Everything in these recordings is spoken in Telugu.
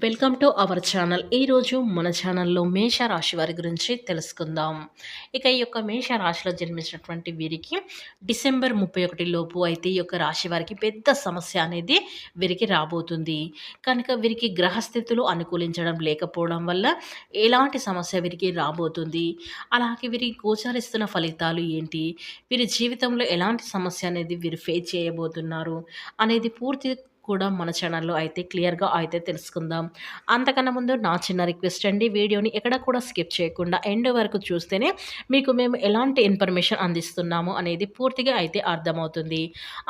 Welcome to our channel. ఈరోజు మన ఛానల్లో మేష రాశి వారి గురించి తెలుసుకుందాం. ఇక ఈ యొక్క మేష రాశిలో జన్మించినటువంటి వీరికి డిసెంబర్ ముప్పై ఒకటి లోపు అయితే ఈ యొక్క రాశి వారికి పెద్ద సమస్య అనేది వీరికి రాబోతుంది. కనుక వీరికి గ్రహస్థితులు అనుకూలించడం లేకపోవడం వల్ల ఎలాంటి సమస్య వీరికి రాబోతుంది? అలాగే వీరికి గోచరిస్తున్న ఫలితాలు ఏంటి? వీరి జీవితంలో ఎలాంటి సమస్య అనేది వీరు ఫేస్ చేయబోతున్నారు? అనేది పూర్తి కూడా మన ఛానల్లో అయితే క్లియర్గా అయితే తెలుసుకుందాం. అంతకన్నా ముందు నా చిన్న రిక్వెస్ట్ అండి. వీడియోని ఎక్కడ కూడా స్కిప్ చేయకుండా ఎండ్ వరకు చూస్తేనే మీకు మేము ఎలాంటి ఇన్ఫర్మేషన్ అందిస్తున్నాము అనేది పూర్తిగా అయితే అర్థమవుతుంది.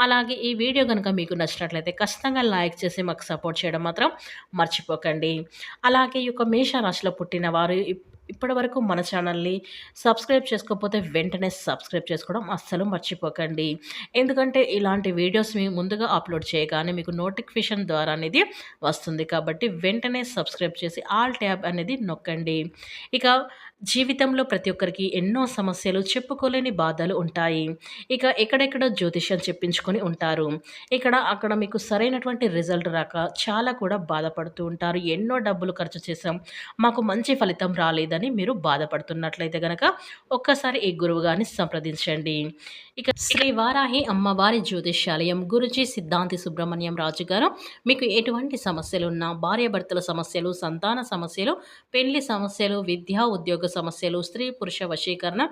అలాగే ఈ వీడియో కనుక మీకు నచ్చినట్లయితే ఖచ్చితంగా లైక్ చేసి మాకు సపోర్ట్ చేయడం మాత్రం మర్చిపోకండి. అలాగే ఈ యొక్క మేషరాశిలో పుట్టిన వారు ఇప్పటివరకు మన ఛానల్ని సబ్స్క్రైబ్ చేసుకోకపోతే వెంటనే సబ్స్క్రైబ్ చేసుకోవడం అస్సలు మర్చిపోకండి. ఎందుకంటే ఇలాంటి వీడియోస్ మీ ముందుగా అప్లోడ్ చేయగానే మీకు నోటిఫికేషన్ ద్వారా అనేది వస్తుంది. కాబట్టి వెంటనే సబ్స్క్రైబ్ చేసి ఆల్ ట్యాబ్ అనేది నొక్కండి. ఇక జీవితంలో ప్రతి ఒక్కరికి ఎన్నో సమస్యలు చెప్పుకోలేని బాధలు ఉంటాయి. ఇక ఎక్కడెక్కడ జ్యోతిష్యం చెప్పించుకొని ఉంటారు. ఇక్కడ అక్కడ మీకు సరైనటువంటి రిజల్ట్ రాక చాలా కూడా బాధపడుతూ ఉంటారు. ఎన్నో డబ్బులు ఖర్చు చేసాం మాకు మంచి ఫలితం రాలేదని మీరు బాధపడుతున్నట్లయితే కనుక ఒక్కసారి ఈ గురువు గారిని సంప్రదించండి. ఇక శ్రీ వారాహి అమ్మవారి జ్యోతిష్యాలయం గురుజీ సిద్ధాంతి సుబ్రహ్మణ్యం రాజు గారు మీకు ఎటువంటి సమస్యలు ఉన్నా భార్యాభర్తల సమస్యలు సంతాన సమస్యలు పెళ్ళి సమస్యలు విద్యా ఉద్యోగ సమస్యలు స్త్రీ పురుష వశీకరణ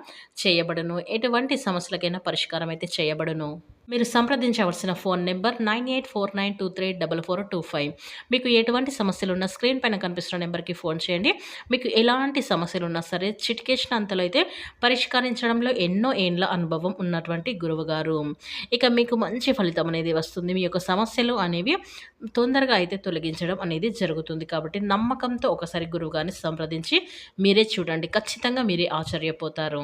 చేయబడును. ఎటువంటి సమస్యలకైనా పరిష్కారం అయితే చేయబడును. మీరు సంప్రదించవలసిన phone number nine eight four nine two three double four two five. మీకు ఎటువంటి సమస్యలు ఉన్నా స్క్రీన్ పైన కనిపిస్తున్న నెంబర్కి ఫోన్ చేయండి. మీకు ఎలాంటి సమస్యలు ఉన్నా సరే చిటికేసిన అంతలో అయితే పరిష్కరించడంలో ఎన్నో ఏండ్ల అనుభవం ఉన్నటువంటి గురువుగారు. ఇక మీకు మంచి ఫలితం అనేది వస్తుంది. మీ యొక్క సమస్యలు అనేవి తొందరగా అయితే తొలగించడం అనేది జరుగుతుంది. కాబట్టి నమ్మకంతో ఒకసారి గురువుగారిని సంప్రదించి మీరే చూడండి. ఖచ్చితంగా మీరే ఆశ్చర్యపోతారు.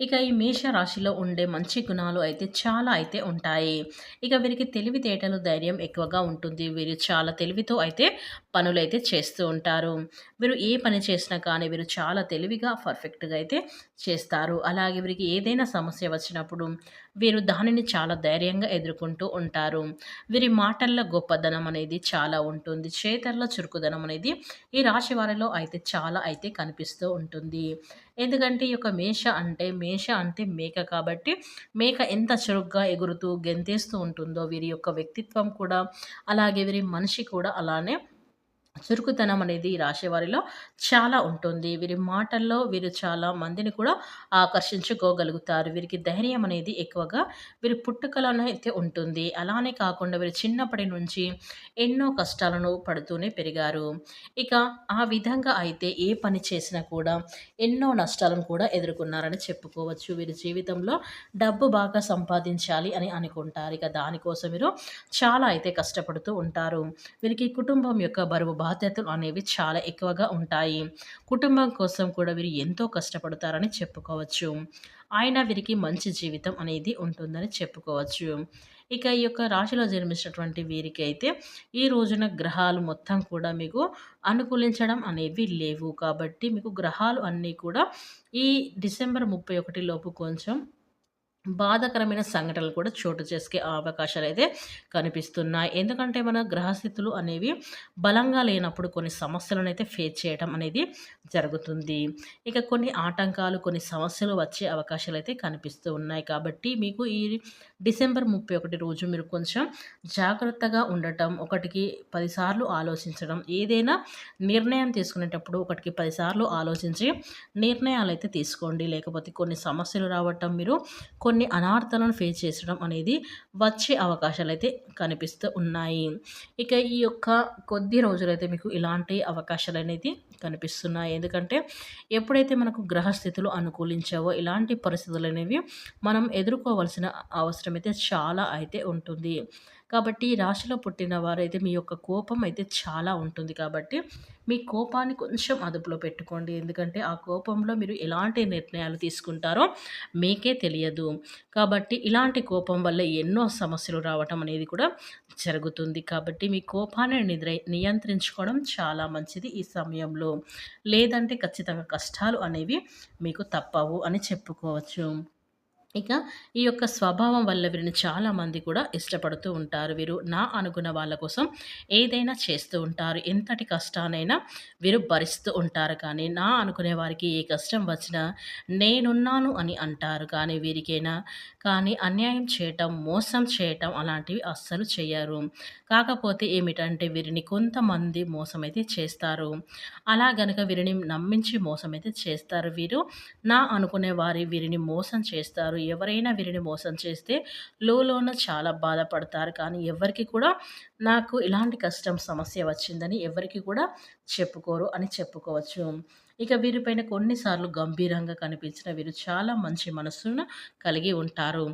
ఇక ఈ మేష రాశిలో ఉండే మంచి గుణాలు అయితే చాలా అయితే ఉంటాయి. ఇక వీరికి తెలివితేటలు ధైర్యం ఎక్కువగా ఉంటుంది. వీరు చాలా తెలివితో అయితే పనులు అయితే చేస్తూ ఉంటారు. వీరు ఏ పని చేసినా కానీ వీరు చాలా తెలివిగా పర్ఫెక్ట్గా అయితే చేస్తారు. అలాగే వీరికి ఏదైనా సమస్య వచ్చినప్పుడు వీరు దానిని చాలా ధైర్యంగా ఎదుర్కొంటూ ఉంటారు. వీరి మాటల్లో గొప్పదనం అనేది చాలా ఉంటుంది. చేతల్లో చురుకుదనం అనేది ఈ రాశి వారిలో అయితే చాలా అయితే కనిపిస్తూ ఉంటుంది. ఎందుకంటే ఈ యొక్క మేష అంటే మేష అంటే మేక కాబట్టి మేక ఎంత చురుగ్గా ఎగురుతూ గెంతేస్తూ ఉంటుందో వీరి యొక్క వ్యక్తిత్వం కూడా అలాగే వీరి మనిషి కూడా అలానే చురుకుతనం అనేది రాసేవారిలో చాలా ఉంటుంది. వీరి మాటల్లో వీరు చాలా మందిని కూడా ఆకర్షించుకోగలుగుతారు. వీరికి ధైర్యం అనేది ఎక్కువగా వీరి పుట్టుకలను అయితే ఉంటుంది. అలానే కాకుండా వీరు చిన్నప్పటి నుంచి ఎన్నో కష్టాలను పడుతూనే పెరిగారు. ఇక ఆ విధంగా అయితే ఏ పని చేసినా కూడా ఎన్నో నష్టాలను కూడా ఎదుర్కొన్నారని చెప్పుకోవచ్చు. వీరి జీవితంలో డబ్బు బాగా సంపాదించాలి అని అనుకుంటారు. ఇక దానికోసం వీరు చాలా అయితే కష్టపడుతూ ఉంటారు. వీరికి కుటుంబం యొక్క బరువు బాధ్యతలు అనేవి చాలా ఎక్కువగా ఉంటాయి. కుటుంబం కోసం కూడా వీరు ఎంతో కష్టపడతారని చెప్పుకోవచ్చు. ఆయన వీరికి మంచి జీవితం అనేది ఉంటుందని చెప్పుకోవచ్చు. ఇక ఈ యొక్క రాశిలో జన్మించినటువంటి వీరికి అయితే ఈ రోజున గ్రహాలు మొత్తం కూడా మీకు అనుకూలించడం అనేవి లేవు. కాబట్టి మీకు గ్రహాలు అన్నీ కూడా ఈ డిసెంబర్ ముప్పై ఒకటి లోపు కొంచెం బాధాకరమైన సంఘటనలు కూడా చోటు చేసుకే అవకాశాలు అయితే కనిపిస్తున్నాయి. ఎందుకంటే మన గ్రహస్థితులు అనేవి బలంగా లేనప్పుడు కొన్ని సమస్యలను అయితే ఫేస్ చేయడం అనేది జరుగుతుంది. ఇక కొన్ని ఆటంకాలు కొన్ని సమస్యలు వచ్చే అవకాశాలు అయితే కనిపిస్తూ ఉన్నాయి. కాబట్టి మీకు ఈ డిసెంబర్ ముప్పై ఒకటి రోజు మీరు కొంచెం జాగ్రత్తగా ఉండటం ఒకటికి పదిసార్లు ఆలోచించడం ఏదైనా నిర్ణయం తీసుకునేటప్పుడు ఒకటికి పదిసార్లు ఆలోచించి నిర్ణయాలు అయితే తీసుకోండి. లేకపోతే కొన్ని సమస్యలు రావటం మీరు కొన్ని కొన్ని అనార్థాలను ఫేస్ చేసడం అనేది వచ్చే అవకాశాలు అయితే కనిపిస్తూ ఉన్నాయి. ఇక ఈ యొక్క కొద్ది రోజులైతే మీకు ఇలాంటి అవకాశాలు అనేది కనిపిస్తున్నాయి. ఎందుకంటే ఎప్పుడైతే మనకు గ్రహస్థితులు అనుకూలించావో ఇలాంటి పరిస్థితులు అనేవి మనం ఎదుర్కోవాల్సిన అవసరం అయితే చాలా అయితే ఉంటుంది. కాబట్టి ఈ రాశిలో పుట్టిన వారైతే మీ యొక్క కోపం అయితే చాలా ఉంటుంది కాబట్టి మీ కోపాన్ని కొంచెం అదుపులో పెట్టుకోండి. ఎందుకంటే ఆ కోపంలో మీరు ఎలాంటి నిర్ణయాలు తీసుకుంటారో మీకే తెలియదు. కాబట్టి ఇలాంటి కోపం వల్ల ఎన్నో సమస్యలు రావటం అనేది కూడా జరుగుతుంది. కాబట్టి మీ కోపాన్ని నిద్ర నియంత్రించుకోవడం చాలా మంచిది ఈ సమయంలో. లేదంటే ఖచ్చితంగా కష్టాలు అనేవి మీకు తప్పవు అని చెప్పుకోవచ్చు. ఇక ఈ యొక్క స్వభావం వల్ల వీరిని చాలామంది కూడా ఇష్టపడుతూ ఉంటారు. వీరు నా అనుకున్న వాళ్ళ కోసం ఏదైనా చేస్తూ ఉంటారు. ఎంతటి కష్టానైనా వీరు భరిస్తూ ఉంటారు. కానీ నా అనుకునే వారికి ఏ కష్టం వచ్చినా నేనున్నాను అని అంటారు. కానీ వీరికైనా? కానీ అన్యాయం చేయటం మోసం చేయటం అలాంటివి అస్సలు చేయరు కాకపోతే ఏమిటంటే వీరిని కొంతమంది మోసమైతే చేస్తారు. అలా గనక వీరిని నమ్మించి మోసమైతే చేస్తారు వీరు. నా అనుకునే వారి వీరిని మోసం చేస్తారు. ఎవరైనా వీరిని మోసం చేస్తే లోన చాలా బాధపడతారు. కానీ ఎవరికి కూడా నాకు ఇలాంటి కష్టం సమస్య వచ్చిందని ఎవరికి కూడా చెప్పుకోరు అని చెప్పుకోవచ్చు. ఇక వీరిపైన కొన్నిసార్లు గంభీరంగా కనిపించిన వీరు చాలా మంచి మనస్సును కలిగి ఉంటారు.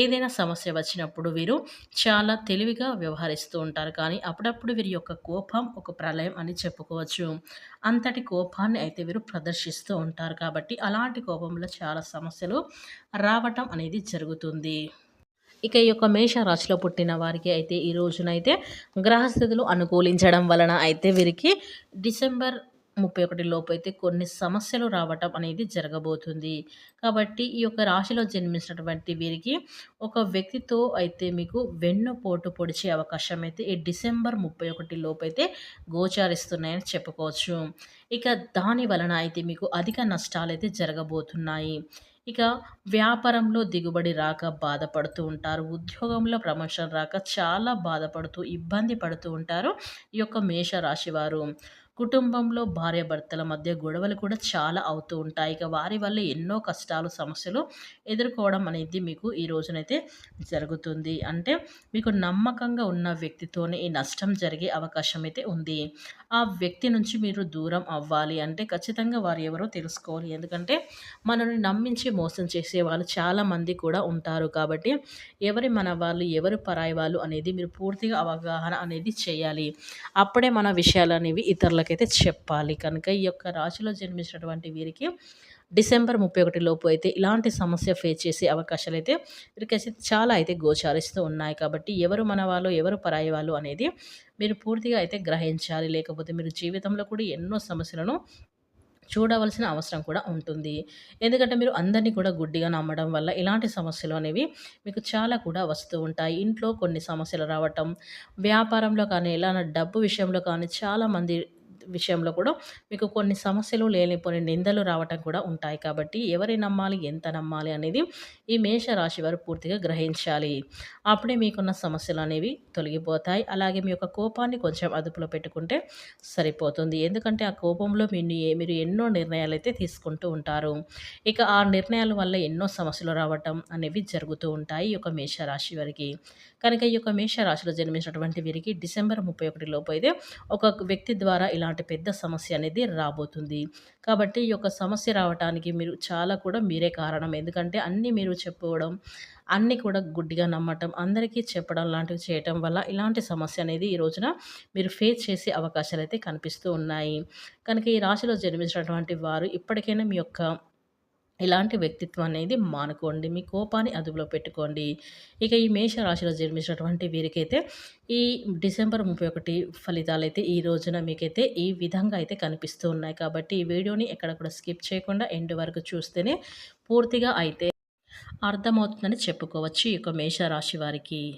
ఏదైనా సమస్య వచ్చినప్పుడు వీరు చాలా తెలివిగా వ్యవహరిస్తూ ఉంటారు. కానీ అప్పుడప్పుడు వీరి యొక్క కోపం ఒక ప్రళయం అని చెప్పుకోవచ్చు. అంతటి కోపాన్ని అయితే వీరు ప్రదర్శిస్తూ ఉంటారు. కాబట్టి అలాంటి కోపంలో చాలా సమస్యలు రావటం అనేది జరుగుతుంది. ఇక ఈ యొక్క మేషరాశిలో పుట్టిన వారికి అయితే ఈ రోజునైతే గ్రహస్థితులు అనుకూలించడం వలన అయితే వీరికి డిసెంబర్ ముప్పై ఒకటి లోపు అయితే కొన్ని సమస్యలు రావటం అనేది జరగబోతుంది. కాబట్టి ఈ యొక్క రాశిలో జన్మించినటువంటి వీరికి ఒక వ్యక్తితో అయితే మీకు వెన్నుపోటు పొడిచే అవకాశం అయితే ఈ డిసెంబర్ ముప్పై ఒకటి లోపు అయితే గోచారిస్తున్నాయని చెప్పుకోవచ్చు. ఇక దాని వలన అయితే మీకు అధిక నష్టాలు అయితే జరగబోతున్నాయి. ఇక వ్యాపారంలో దిగుబడి రాక బాధపడుతూ ఉంటారు. ఉద్యోగంలో ప్రమోషన్ రాక చాలా బాధపడుతూ ఇబ్బంది పడుతూ ఉంటారు ఈ యొక్క మేషరాశి వారు. కుటుంబంలో భార్యాభర్తల మధ్య గొడవలు కూడా చాలా అవుతూ ఉంటాయి. ఇక వారి వల్ల ఎన్నో కష్టాలు సమస్యలు ఎదుర్కోవడం అనేది మీకు ఈ రోజునైతే జరుగుతుంది. అంటే మీకు నమ్మకంగా ఉన్న వ్యక్తితోనే ఈ నష్టం జరిగే అవకాశం అయితే ఉంది. ఆ వ్యక్తి నుంచి మీరు దూరం అవ్వాలి. అంటే ఖచ్చితంగా వారు ఎవరో తెలుసుకోవాలి. ఎందుకంటే మనల్ని నమ్మించి మోసం చేసే వాళ్ళు చాలామంది కూడా ఉంటారు. కాబట్టి ఎవరి మన వాళ్ళు ఎవరు పరాయి వాళ్ళు అనేది మీరు పూర్తిగా అవగాహన అనేది చేయాలి. అప్పుడే మన విషయాలు అనేవి ఇతరులకు వాళ్ళకైతే చెప్పాలి. కనుక ఈ యొక్క రాశిలో జన్మించినటువంటి వీరికి డిసెంబర్ ముప్పై ఒకటి లోపు అయితే ఇలాంటి సమస్య ఫేస్ చేసే అవకాశాలు అయితే వీరికి చాలా అయితే గోచారిస్తూ ఉన్నాయి. కాబట్టి ఎవరు మన వాళ్ళు ఎవరు పరాయి వాళ్ళు అనేది మీరు పూర్తిగా అయితే గ్రహించాలి. లేకపోతే మీరు జీవితంలో కూడా ఎన్నో సమస్యలను చూడవలసిన అవసరం కూడా ఉంటుంది. ఎందుకంటే మీరు అందరినీ కూడా గుడ్డిగా నమ్మడం వల్ల ఇలాంటి సమస్యలు అనేవి మీకు చాలా కూడా వస్తూ ఉంటాయి. ఇంట్లో కొన్ని సమస్యలు రావటం వ్యాపారంలో కానీ ఇలా డబ్బు విషయంలో కానీ చాలామంది విషయంలో కూడా మీకు కొన్ని సమస్యలు లేనిపోని నిందలు రావటం కూడా ఉంటాయి. కాబట్టి ఎవరి నమ్మాలి ఎంత నమ్మాలి అనేది ఈ మేష రాశి వారు పూర్తిగా గ్రహించాలి. అప్పుడే మీకున్న సమస్యలు అనేవి తొలగిపోతాయి. అలాగే మీ యొక్క కోపాన్ని కొంచెం అదుపులో పెట్టుకుంటే సరిపోతుంది. ఎందుకంటే ఆ కోపంలో మీరు మీరు ఎన్నో నిర్ణయాలు అయితే తీసుకుంటూ ఉంటారు. ఇక ఆ నిర్ణయాల వల్ల ఎన్నో సమస్యలు రావటం అనేవి జరుగుతూ ఉంటాయి ఈ యొక్క మేషరాశి వారికి. కనుక ఈ యొక్క మేషరాశిలో జన్మించినటువంటి వీరికి డిసెంబర్ ముప్పై ఒకటి లోపు అయితే ఒక వ్యక్తి ద్వారా ఇలాంటి పెద్ద సమస్య అనేది రాబోతుంది. కాబట్టి ఈ యొక్క సమస్య రావడానికి మీరు చాలా కూడా మీరే కారణం. ఎందుకంటే అన్నీ మీరు చెప్పుకోవడం అన్నీ కూడా గుడ్డిగా నమ్మటం అందరికీ చెప్పడం లాంటివి చేయటం వల్ల ఇలాంటి సమస్య అనేది ఈ రోజున మీరు ఫేస్ చేసే అవకాశాలు అయితే కనిపిస్తూ ఉన్నాయి. కనుక ఈ రాశిలో జన్మించినటువంటి వారు ఇప్పటికైనా మీ యొక్క ఇలాంటి వ్యక్తిత్వం అనేది మానుకోండి మీ కోపాన్ని అదుపులో పెట్టుకోండి. ఇక ఈ మేష రాశిలో జన్మించినటువంటి వీరికైతే ఈ డిసెంబర్ ముప్పై ఒకటి ఫలితాలు అయితే ఈ రోజున మీకైతే ఈ విధంగా అయితే కనిపిస్తూ ఉన్నాయి. కాబట్టి ఈ వీడియోని ఎక్కడ కూడా స్కిప్ చేయకుండా ఎండ్ వరకు చూస్తేనే పూర్తిగా అయితే అర్థమవుతుందని చెప్పుకోవచ్చు ఈ యొక్క మేషరాశి వారికి.